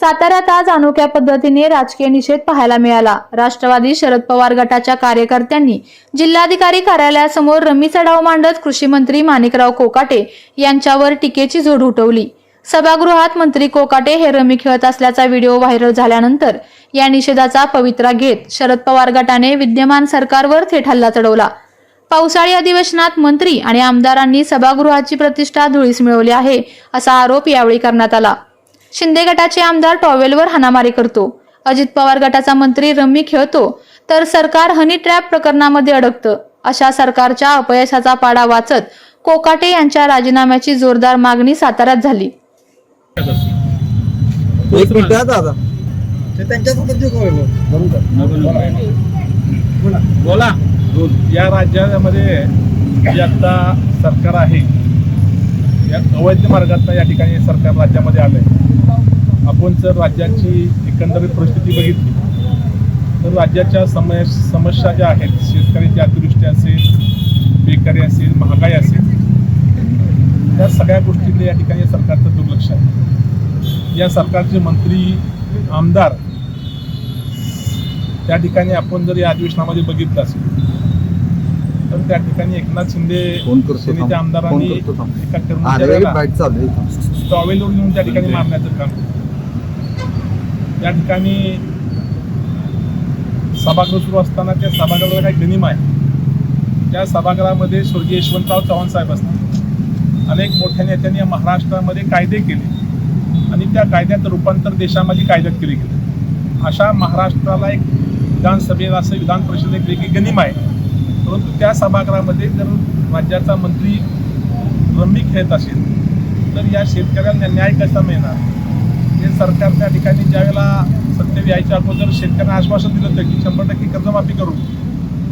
साताऱ्यात आज अनोख्या पद्धतीने राजकीय निषेध पाहायला मिळाला. राष्ट्रवादी शरद पवार गटाच्या कार्यकर्त्यांनी जिल्हाधिकारी कार्यालयासमोर रमीचा डाव मांडत कृषी मंत्री माणिकराव कोकाटे यांच्यावर टीकेची झोड उठवली. सभागृहात मंत्री कोकाटे हे रमी खेळत असल्याचा व्हिडिओ व्हायरल झाल्यानंतर या निषेधाचा पवित्रा घेत शरद पवार गटाने विद्यमान सरकारवर थेट हल्ला चढवला. पावसाळी अधिवेशनात मंत्री आणि आमदारांनी सभागृहाची प्रतिष्ठा धुळीस मिळवली आहे असा आरोप यावेळी करण्यात आला. शिंदे गटाचे आमदार टॉवेलवर हाणामारी करतो. अजित पवार गटाचा मंत्री रम्मी खेळतो. तर सरकार हनी ट्रॅप प्रकरणामध्ये अडकतं. अशा सरकारच्या अपयशाचा पाडा वाचत कोकाटे यांच्या राजीनाम्याची जोरदार मागणी साताऱ्यात झाली. बोला. या राज्यामध्ये जे आता सरकार आहे या अवैध मार्गातनं या ठिकाणी सरकार राज्यामध्ये आलं आहे आपण जर राज्याची एकंदरीत परिस्थिती बघितली तर राज्याच्या समय समस्या ज्या आहेत शेतकऱ्याची अतिवृष्टी असेल बेकारी असेल महागाई असेल या सगळ्या गोष्टीकडे या ठिकाणी सरकारचं दुर्लक्ष आहे. या सरकारचे मंत्री आमदार त्या ठिकाणी आपण जर या अधिवेशनामध्ये बघितलं असेल तर त्या ठिकाणी एकनाथ शिंदे सेनेच्या. आमदारांनी. एका कर्मचाऱ्याला त्या ठिकाणी मारण्याचं काम. त्या ठिकाणी सभागृह सुरू असताना त्या सभागृहाला काही गनिमा आहे. त्या सभागृहामध्ये स्वर्गीय यशवंतराव चव्हाण साहेब असतात. अनेक मोठ्या नेत्यांनी या महाराष्ट्रामध्ये कायदे केले. आणि त्या कायद्याचं रूपांतर देशामध्ये कायद्यात केले गेले. अशा महाराष्ट्राला एक विधानसभेला असं विधान परिषद एक वेगळी गनिमा आहे. परंतु त्या सभागृहामध्ये जर राज्याचा मंत्री रम्मी खेळत असेल तर या शेतकऱ्यांना न्याय कसा मिळणार? हे सरकार त्या ठिकाणी ज्यावेळेला सत्तेत यायच्या अगोदर शेतकऱ्यांना आश्वासन दिलं होतं की शंभर टक्के कर्जमाफी करू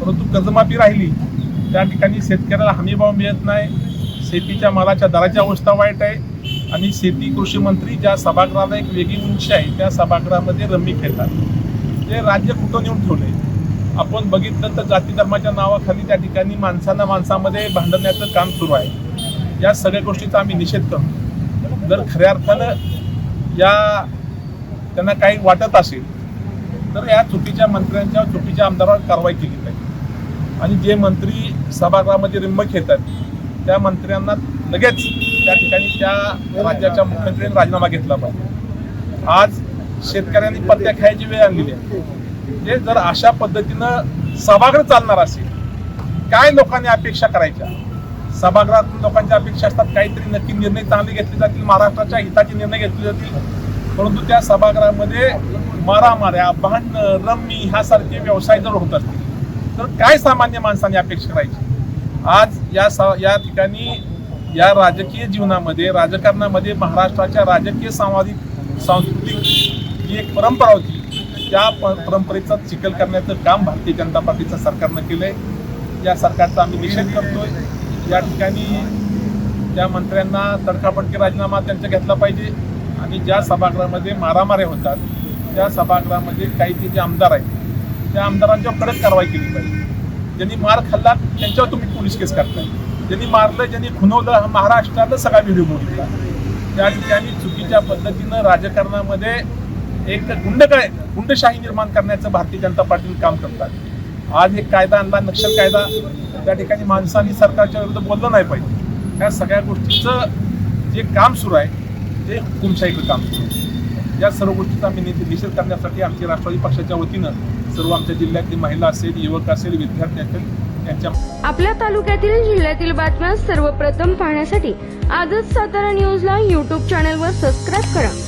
परंतु कर्जमाफी राहिली त्या ठिकाणी शेतकऱ्याला हमीभाव मिळत नाही शेतीच्या मालाच्या दराची अवस्था वाईट आहे आणि शेती कृषी मंत्री ज्या सभागृहाला एक वेगळी उंची आहे त्या सभागृहामध्ये रम्मी खेळतात ते राज्य कुठं नेऊन ठेवलं आहे आपण बघितलं तर जाती धर्माच्या नावाखाली त्या ठिकाणी माणसांना माणसामध्ये भांडण्याचं काम सुरू आहे. या सगळ्या गोष्टीचा आम्ही निषेध करतो. जर खऱ्या अर्थानं या त्यांना काही वाटत असेल तर या चुकीच्या मंत्र्यांच्या चुकीच्या आमदारावर कारवाई केली पाहिजे. आणि जे मंत्री सभागृहामध्ये रिंबक येतात त्या मंत्र्यांना लगेच त्या ठिकाणी त्या राज्याच्या मुख्यमंत्र्यांनी राजीनामा घेतला पाहिजे. आज शेतकऱ्यांनी पत्त्या खायची वेळ आणलेली आहे. जे जर अशा पद्धतीनं सभागृह चालणार असेल काय लोकांनी अपेक्षा करायच्या? सभागृहातून लोकांच्या अपेक्षा असतात काहीतरी नक्की निर्णय चांगले घेतले जातील महाराष्ट्राच्या हिताचे निर्णय घेतले जातील परंतु त्या सभागृहामध्ये मारामाऱ्या भांडणं रम्मी ह्यासारखे व्यवसाय जर होत असतील तर काय सामान्य माणसाने अपेक्षा करायची? आज या सा या ठिकाणी या राजकीय जीवनामध्ये राजकारणामध्ये महाराष्ट्राच्या राजकीय सामाजिक सांस्कृतिक जी एक परंपरा होती. त्या प- परंपरेचा चिखल करण्याचं काम भारतीय जनता पार्टीचं सरकारनं केलंय. या सरकारचा आम्ही निषेध करतोय. या ठिकाणी त्या मंत्र्यांना तडकाफडकी राजीनामा त्यांचा घेतला पाहिजे आणि ज्या सभागृहामध्ये मारामाऱ्या होतात त्या सभागृहामध्ये काही ते जे आमदार आहेत त्या आमदारांच्या कडक कारवाई केली पाहिजे. ज्यांनी मार खाल्ला त्यांच्यावर तुम्ही पोलीस केस करताय ज्यांनी मारलं ज्यांनी खुनवलं हा महाराष्ट्रातला सगळा व्हिडिओ मोडला त्या ठिकाणी चुकीच्या पद्धतीनं राजकारणामध्ये एक गुंड गुंडशाही निर्माण करण्याचं भारतीय जनता पार्टीने काम करतात. आज एक कायदा आणला नक्षल कायदा. त्या ठिकाणी माणसांनी सरकारच्या विरुद्ध बोललं नाही पाहिजे. या सगळ्या गोष्टीचं जे काम सुरू आहे ते हुकुमशाहीचं काम सुरू आहे. या सर्व गोष्टीचा आम्ही नि- निषेध करण्यासाठी आमची राष्ट्रवादी पक्षाच्या वतीनं सर्व आमच्या जिल्ह्यातली महिला असेल युवक असेल विद्यार्थी असेल यांच्या आपल्या तालुक्यातील जिल्ह्यातील बातम्या सर्वप्रथम पाहण्यासाठी आजच सातारा न्यूजला यूट्यूब चॅनलवर सबस्क्राईब करा.